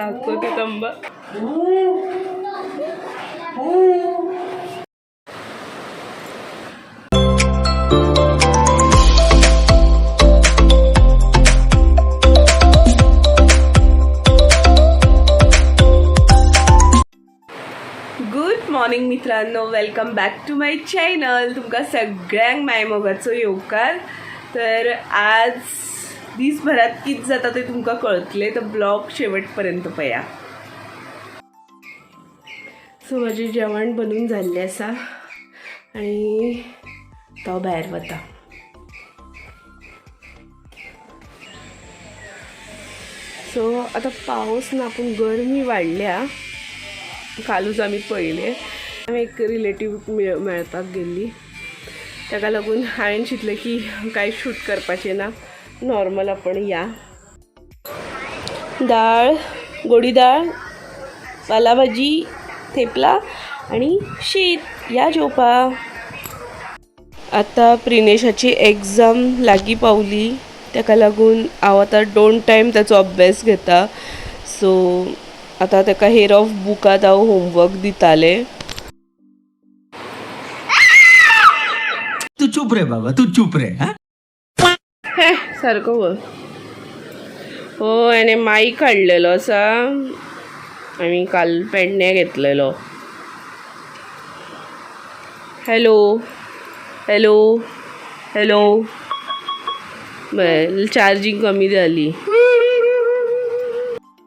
दाखवते तंबा good morning मित्रांनो. Welcome back to my channel तुमकां सगळ्यांक माय मोगाचो येवकार. तर आज दिसभरात कित जाता ते तुमकां कळतले तर ब्लॉग शेवट पर्यंत पया. सो माझे जेवण बनून जाल्लें आसा आनी तो भायर वता. सो आतां पावस ना पूण गरमी वाडल्या कालूच आमी पळयलें हांवें एक रिलेटीव मेळपाक गेल्ली ताका लागून हांवें चिंतलें की कांय शूट करपाचें ना. नॉर्मल आपण या. डाळ गोडी डाळ पाला भाजी थेपला आनी शीत. या जेवपा आतां प्रिनेशाची एक्झाम लागीं पावली. ताका लागून हांव आतां दोन टायम ताचो अभ्यास घेता. सो आतां ताका हेर ऑफ बुकांत हांव होमवर्क दितालें. तू चुप रे बाबा तू चुप रे हा? हे सारको वर हो याने माईक काडलेलो आसा आमी काल पेडणे घेतलेलो. Hello hello hello. चार्जिंग कमी जाली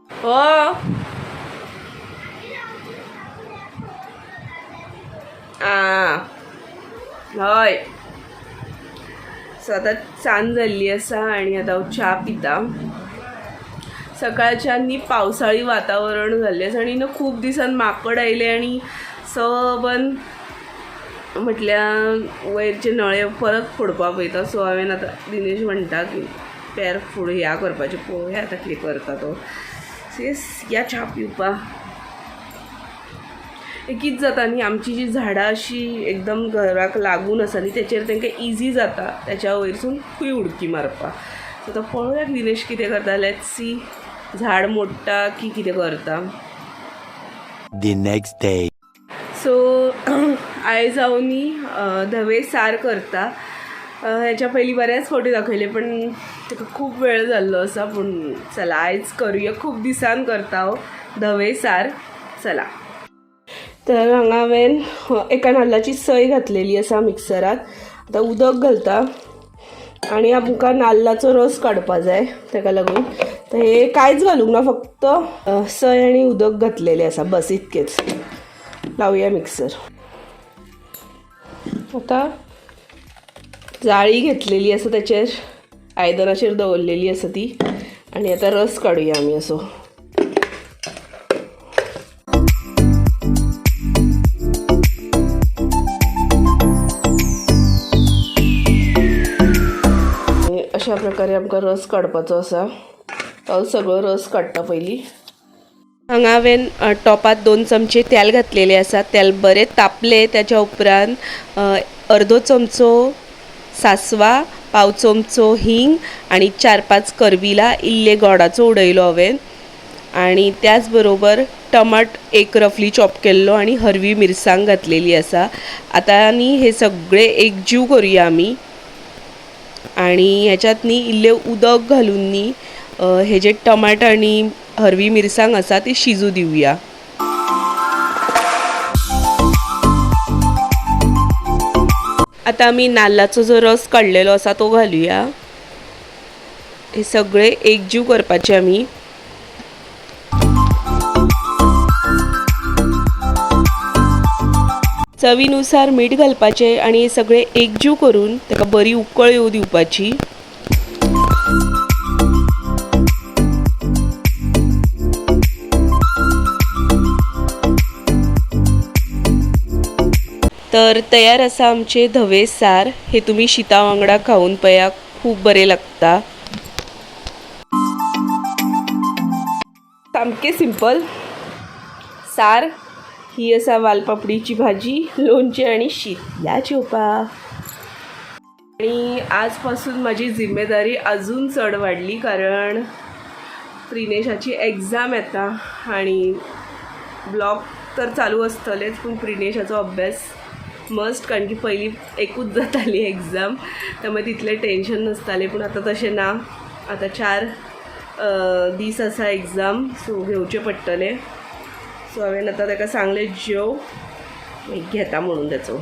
हो. आ. हय. सो आतां चान जाल्ली आसा आनी आतां हांव च्या पिता. सकाळच्या न्ही पावसाळी वातावरण जाल्लें आसा आनी खूप खूब दिसान माकड आयले आनी सबन म्हटल्या वयरचे नळे परत फोडपा पळयता सो हांवें आतां दिनेश म्हणटा की पेर फुड ह्या करपाचें पळोवया आतां कितें करता तो. सेस या च्या पिवपा. कित जाता न्ही आमची जी झाडां अशी एकदम घराक लागून आसा न्ही तेचेर तांकां इजी जाता. त्याच्या वयरसून खंय उडकी मारपाक सो तो पळोवया दिनेश कितें करता. लेट्स सी झाड मोडटा की कितें करता. The next day. सो आयज हांव न्ही धवे सार करता. ह्याच्या पयलीं बरेच फोटो दाखयले पण ताका खूब वेळ जाल्लो आसा पूण चला आयज करुया. खूब दिसान करता हांव धवे सार. चला. तर हांगा हांवें हो, एका नाल्लाची सय घातलेली आसा मिक्सरात. आतां उदक घालता. आनी आमकां नाल्लाचो रस काडपा जाय ताका लागून. तर हे कांयच घालूंक ना फक्त सय आनी उदक घातलेलें आसा बस इतकेच. लावया मिक्सर. आतां जाळी घेतलेली आसा त्याचेर आयदनाचेर दवरलेली आसा ती. आनी आतां रस काडूया आमी असो. अशा प्रकारे आमकां रस काडपाचो आसा. हांव सगळो रस काडटा पयलीं हांगा हांवें टॉपात दोन चमचे तेल घातलेले आसा तेल बरें तापले त्याच्या उपरांत अर्दो चमचो सासवा पाव चमचो हिंग आनी चार पांच करविला इल्ले गोडाचो उडयलो हांवें आनी त्याच बरोबर टमाट एक रफली चॉप केल्लो आनी हरवी मिरसांग घातलेली आसा. आतां आनी हे सगळे एकजीव करुया आमी. आणि ह्याच्यातनी न्ही इल्लें उदक घालून न्ही हे जे टमाट आनी हरवी मिरसांग आसा ती शिजू दिवया आतां आमी नाल्लाचो जो रस काडलेलो आसा तो घालुया. हे सगळे एकजीव करपाचे आमी चवीनुसार मीठ घालपाचें आनी सगळें सगळे एकजीव करून ताका बरी उकळ येवं दिवपाची. तर तयार आसा आमचे धवे सार हे तुमी शिता वांगडा खाऊन पया खूब बरें लागता. सामकें सिंपल सार ही आसा वालपापडीची भाजी लोणची आनी शीत. या चोपा. आणि आजपासून माझी जिम्मेदारी अजून चढ वाढली कारण प्रिनेशाची एक्झाम येता आणि ब्लॉग तर चालू आसतलेच पूण प्रिनेशाचो अभ्यास मस्ट कारण की पहिली एकूच जाताली एक्झाम त्यामुळे तितलें टेन्शन नासतालें पूण आतां तशें ना. आतां चार दीस आसा एग्जाम सो घेवचें पडटलें सो हांवें आतां ताका सांगलें जेव. एक घेता म्हणून ताचो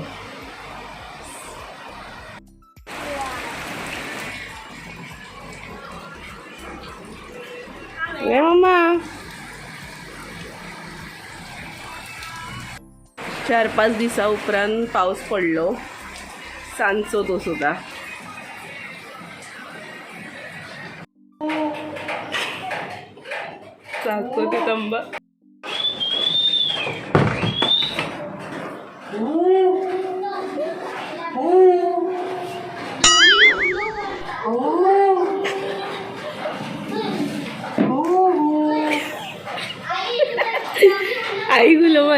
ये मम्मा चार पाच दिसा उपरांत पावस पडलो. सांजचो तो सुद्धा. सांजचो ती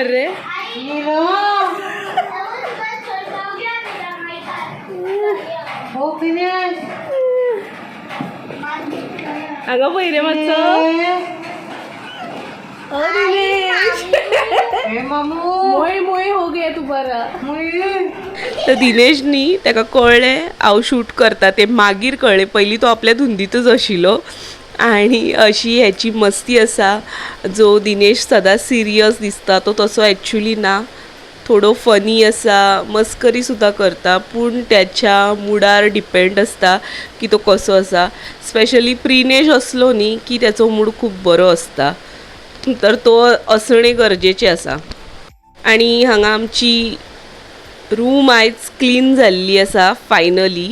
मर रे अगं पहिले मातसो ओ दिनेश. मोय मोय हो गे तू बरा. तर दिनेशनी ताका कळलें हांव शूट करता ते मागीर कळ्ळें पयलीं तो आपल्या धुंदीतच आशिल्लो आणि अशी ह्याची मस्ती आसा जो दिनेश सदांच सिरियस दिसता तो तसो एक्चुली ना थोडो फनी आसा मस्करी सुद्दां करता पूण त्याच्या मुडार डिपेंड आसता की तो कसो आसा स्पेशली प्रिनेश असलो न्ही की त्याचो मूड खूब बरो आसता तर तो असणें गरजेचें आसा आणि हांगा आमची रूम आयज क्लीन जाल्ली आसा फायनली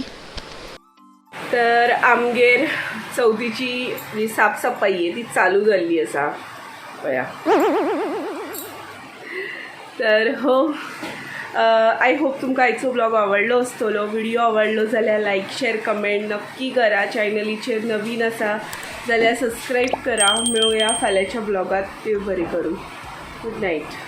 तर आमगेर चौथीची जी साफसफाई आहे ती चालू झाली असा. पया तर हो आय होप तुमकां आयचो ब्लॉग आवडलो असतलो. व्हिडिओ आवडलो जाल्यार लाईक शेअर कमेंट नक्की करा. चॅनलीचेर नवीन आसा जाल्यार सबस्क्राईब करा. मेळुया फाल्यांच्या ब्लॉगात ते बरें करूं. Good night